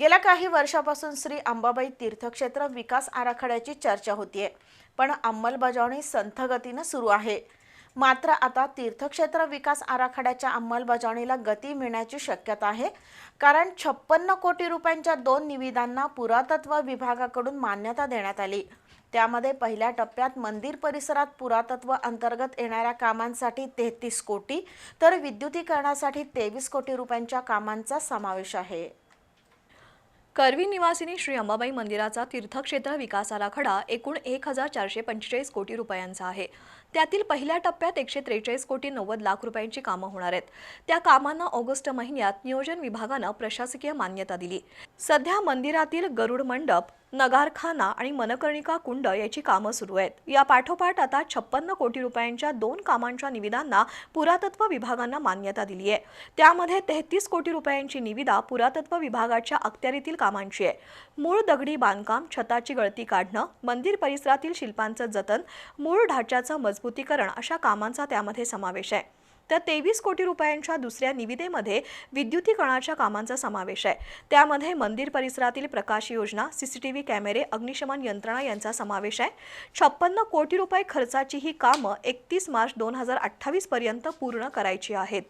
गेल्या काही वर्षापासून श्री अंबाबाई तीर्थक्षेत्र विकास आराखड्याची चर्चा होतीये. पण अंमलबजावणी संथगतीनं सुरू आहे. मात्र आता तीर्थक्षेत्र विकास आराखड्याच्या अंमलबजावणीला गती मिळण्याची शक्यता आहे. कारण छप्पन्न कोटी रुपयांच्या दोन निविदांना पुरातत्व विभागाकडून मान्यता देण्यात आली. त्यामध्ये पहिल्या टप्प्यात मंदिर परिसरात पुरातत्व अंतर्गत येणाऱ्या कामांसाठी तेहतीस कोटी तर विद्युतीकरणासाठी तेवीस कोटी रुपयांच्या कामांचा समावेश आहे. करवी निवासिनी श्री अंबाबाई मंदिराचा तीर्थक्षेत्र विकास आराखडा एकूण एक हजार चारशे पंचेचाळीस कोटी रुपयांचा आहे. त्यातील पहिल्या टप्प्यात एकशे त्रेचाळीस कोटी नव्वद लाख रुपयांची कामं होणार आहेत. त्या कामांना ऑगस्ट महिन्यात नियोजन विभागानं प्रशासकीय मान्यता दिली. सध्या मंदिरातील गरुड मंडप नगारखाना आणि मनकर्णिका कुंड याची कामं सुरू आहेत. या पाठोपाठ आता छप्पन्न कोटी रुपयांच्या दोन कामांच्या निविदांना पुरातत्व विभागांना मान्यता दिली आहे. त्यामध्ये तेहतीस कोटी रुपयांची निविदा पुरातत्व विभागाच्या अखत्यारीतील कामांची आहे. मूळ दगडी बांधकाम छताची गळती काढणं मंदिर परिसरातील शिल्पांचं जतन मूळ ढाच्याचं मजबूतीकरण अशा कामांचा त्यामध्ये समावेश आहे. तर तेवीस कोटी रुपयांच्या दुसऱ्या निविदेमध्ये विद्युतीकरणाच्या कामांचा समावेश आहे. त्यामध्ये मंदिर परिसरातील प्रकाश योजना सीसीटीव्ही कॅमेरे अग्निशमन यंत्रणा यांचा समावेश आहे. छप्पन्न कोटी रुपये खर्चाची ही कामं एकतीस मार्च दोन हजार अठ्ठावीस पर्यंत पूर्ण करायची आहेत.